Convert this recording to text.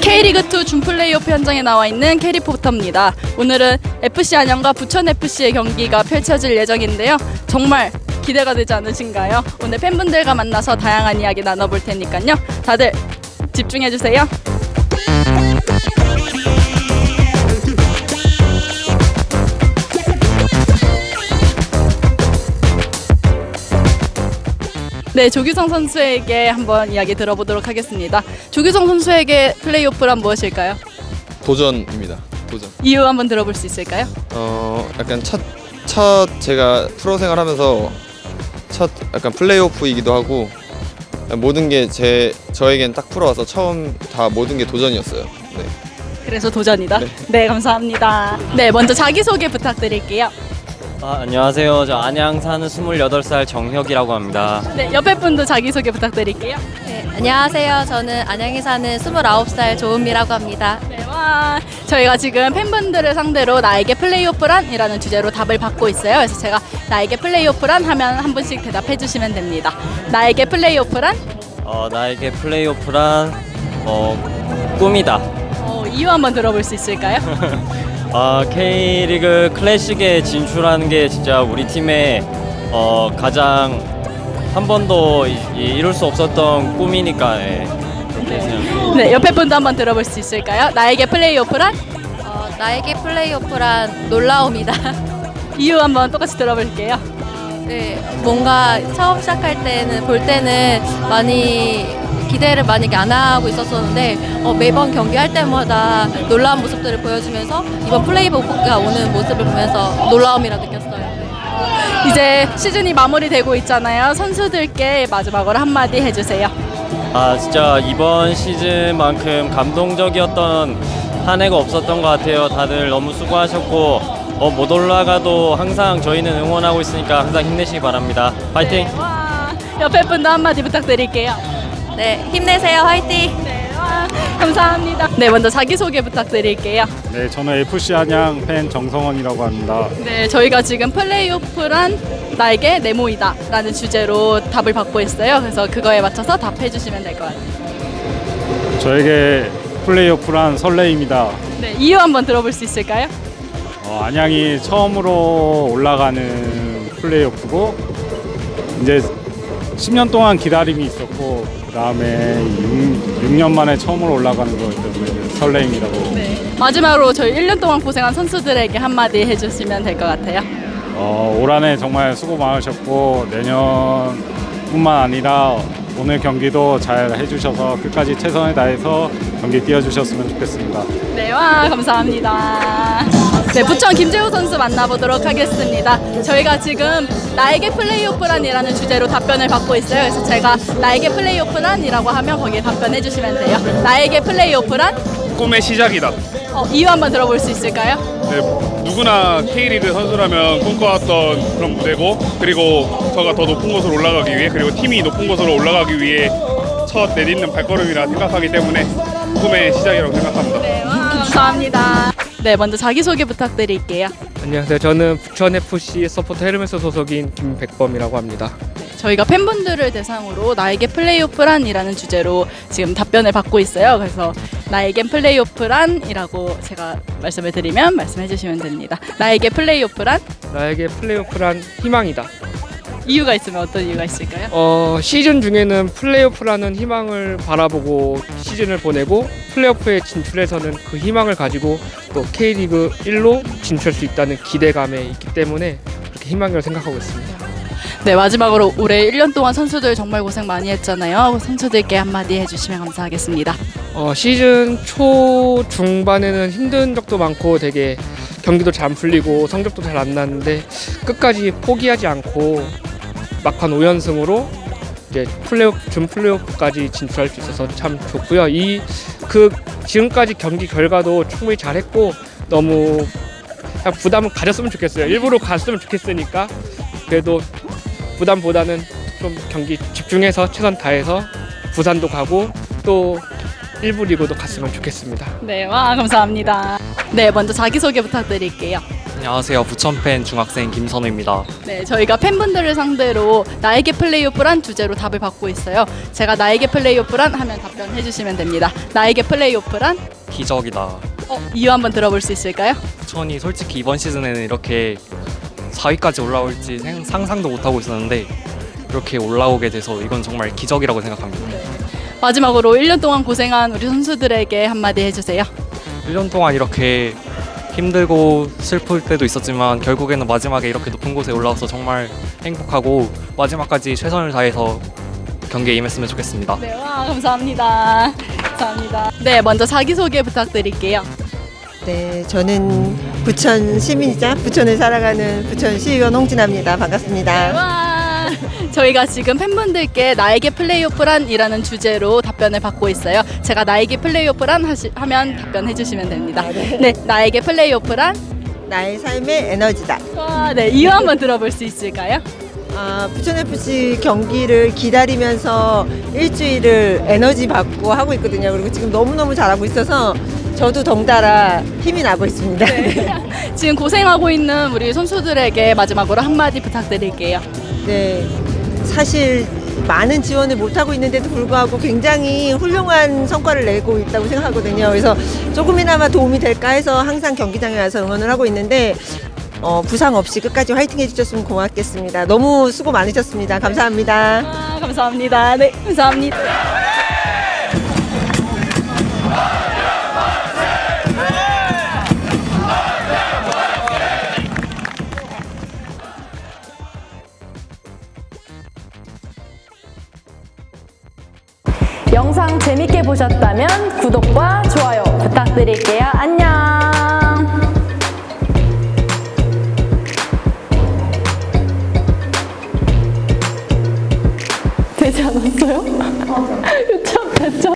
K리그2 준플레이오프 현장에 나와 있는 캐리포터입니다. 오늘은 FC 안양과 부천 FC의 경기가 펼쳐질 예정인데요. 정말 기대가 되지 않으신가요? 오늘 팬분들과 만나서 다양한 이야기 나눠볼 테니까요. 다들 집중해 주세요. 네, 조규성 선수에게 한번 이야기 들어보도록 하겠습니다. 조규성 선수에게 플레이오프란 무엇일까요? 도전입니다. 도전. 이유 한번 들어볼 수 있을까요? 어 약간 첫, 첫 제가 프로 생활하면서 첫 약간 플레이오프이기도 하고 모든 게 제 저에겐 딱 프로 와서 처음 다 모든 게 도전이었어요. 네. 그래서 도전이다. 네. 네, 감사합니다. 네, 먼저 자기 소개 부탁드릴게요. 아, 안녕하세요. 저 안양 사는 28살 정혁이라고 합니다. 네, 옆에 분도 자기 소개 부탁드릴게요. 네, 안녕하세요. 저는 안양에 사는 29살 조은미라고 합니다. 네, 와, 저희가 지금 팬분들을 상대로 나에게 플레이오프란이라는 주제로 답을 받고 있어요. 그래서 제가 나에게 플레이오프란 하면 한 분씩 대답해 주시면 됩니다. 나에게 플레이오프란? 어, 나에게 플레이오프란 어, 꿈이다. 어, 이유 한번 들어볼 수 있을까요? 아, K리그 클래식에 진출하는 게 진짜 우리 팀의 어, 가장 한 번도 이- 이- 이룰 수 없었던 꿈이니까 예, 그렇게 생각합니다. 네, 옆에 분도 한번 들어볼 수 있을까요? 나에게 플레이오프란? 어, 나에게 플레이오프란 놀라움이다. 이유 한번 똑같이 들어볼게요. 네, 뭔가 처음 시작할 때는 볼 때는 많이 기대를 이렇게 안 하고 있었었는데 어, 매번 경기할 때마다 놀라운 모습들을 보여주면서 이번 플레이오프가 오는 모습을 보면서 놀라움이라 느꼈어요. 이제 시즌이 마무리되고 있잖아요. 선수들께 마지막으로 한마디 해주세요. 아, 진짜 이번 시즌만큼 감동적이었던 한 해가 없었던 것 같아요. 다들 너무 수고하셨고 어, 못 올라가도 항상 저희는 응원하고 있으니까 항상 힘내시기 바랍니다. 파이팅! 네, 와, 옆에 분도 한마디 부탁드릴게요. 네, 힘내세요. 화이팅! 네, 와, 감사합니다. 네, 먼저 자기소개 부탁드릴게요. 네, 저는 FC 안양 팬 정성원이라고 합니다. 네, 저희가 지금 플레이오프란 나에게 네모이다 라는 주제로 답을 받고 있어요. 그래서 그거에 맞춰서 답해 주시면 될 것 같아요. 저에게 플레이오프란 설레입니다. 네, 이유 한번 들어볼 수 있을까요? 어, 안양이 처음으로 올라가는 플레이오프고 이제 10년 동안 기다림이 있었고 그 다음에 6, 년 만에 처음으로 올라가는 거기 때문에 설레입니다. 네. 마지막으로 저희 1년 동안 고생한 선수들에게 한마디 해주시면 될 것 같아요. 어, 올 한해 정말 수고 많으셨고 내년뿐만 아니라 오늘 경기도 잘 해주셔서 끝까지 최선을 다해서 경기 뛰어주셨으면 좋겠습니다. 네, 와 감사합니다. 네, 부천 김재호 선수 만나보도록 하겠습니다. 저희가 지금 나에게 플레이오프란이라는 주제로 답변을 받고 있어요. 그래서 제가 나에게 플레이오프란이라고 하면 거기에 답변해 주시면 돼요. 나에게 플레이오프란? 꿈의 시작이다. 어, 이유 한번 들어볼 수 있을까요? 네, 누구나 K리그 선수라면 꿈꿔왔던 그런 무대고 그리고 저가 더 높은 곳으로 올라가기 위해 그리고 팀이 높은 곳으로 올라가기 위해 첫 내딛는 발걸음이라 생각하기 때문에 꿈의 시작이라고 생각합니다. 네, 와 감사합니다. 네, 먼저 자기소개 부탁드릴게요. 안녕하세요. 저는 부천 FC 서포터 헤르메스 소속인 김백범이라고 합니다. 저희가 팬분들을 대상으로 나에게 플레이오프란이라는 주제로 지금 답변을 받고 있어요. 그래서 나에겐 플레이오프란이라고 제가 말씀을 드리면 말씀해 주시면 됩니다. 나에게 플레이오프란 나에게 플레이오프란 희망이다. 이유가 있으면 어떤 이유가 있을까요? 어, 시즌 중에는 플레이오프라는 희망을 바라보고 시즌을 보내고 플레이오프에 진출해서는 그 희망을 가지고 또 K리그 1로 진출할 수 있다는 기대감에 있기 때문에 그렇게 희망이라고 생각하고 있습니다. 네, 마지막으로 올해 1년 동안 선수들 정말 고생 많이 했잖아요. 선수들께 한마디 해주시면 감사하겠습니다. 어, 시즌 초 중반에는 힘든 적도 많고 되게 경기도 잘 안 풀리고 성적도 잘 안 났는데 끝까지 포기하지 않고 막판 5연승으로 이제 플레이오프 준 플레이오프까지 진출할 수 있어서 참 좋고요. 이 그 지금까지 경기 결과도 충분히 잘했고 너무 부담을 가졌으면 좋겠어요. 일부러 갔으면 좋겠으니까 그래도 부담보다는 좀 경기 집중해서 최선 다해서 부산도 가고 또 일부 리그도 갔으면 좋겠습니다. 네, 와 감사합니다. 네, 먼저 자기소개 부탁드릴게요. 안녕하세요. 부천팬 중학생 김선우입니다. 네, 저희가 팬분들을 상대로 나에게 플레이오프란 주제로 답을 받고 있어요. 제가 나에게 플레이오프란 하면 답변해 주시면 됩니다. 나에게 플레이오프란 기적이다. 어, 이유 한번 들어볼 수 있을까요? 부천이 솔직히 이번 시즌에는 이렇게 4위까지 올라올지 생- 상상도 못하고 있었는데 이렇게 올라오게 돼서 이건 정말 기적이라고 생각합니다. 마지막으로 1년 동안 고생한 우리 선수들에게 한마디 해주세요. 1년 동안 이렇게 힘들고 슬플 때도 있었지만 결국에는 마지막에 이렇게 높은 곳에 올라와서 정말 행복하고 마지막까지 최선을 다해서 경기에 임했으면 좋겠습니다. 네, 와, 감사합니다. 감사합니다. 네, 먼저 자기소개 부탁드릴게요. 네, 저는 부천 시민이자 부천을 살아가는 부천 시의원 홍진아입니다. 반갑습니다. 와, 저희가 지금 팬분들께 나에게 플레이오프란이라는 주제로 답변을 받고 있어요. 제가 나에게 플레이오프란 하시, 하면 답변해 주시면 됩니다. 네, 나에게 플레이오프란 나의 삶의 에너지다. 와, 네, 이유 한번 들어볼 수 있을까요? 아, 부천 FC 경기를 기다리면서 일주일을 에너지 받고 하고 있거든요. 그리고 지금 너무너무 잘하고 있어서 저도 덩달아 힘이 나고 있습니다. 지금 고생하고 있는 우리 선수들에게 마지막으로 한마디 부탁드릴게요. 네. 사실 많은 지원을 못하고 있는데도 불구하고 굉장히 훌륭한 성과를 내고 있다고 생각하거든요. 그래서 조금이나마 도움이 될까 해서 항상 경기장에 와서 응원을 하고 있는데 어, 부상 없이 끝까지 화이팅 해주셨으면 고맙겠습니다. 너무 수고 많으셨습니다. 감사합니다. 아, 감사합니다. 네, 감사합니다. 보셨다면 구독과 좋아요 부탁드릴게요. 안녕.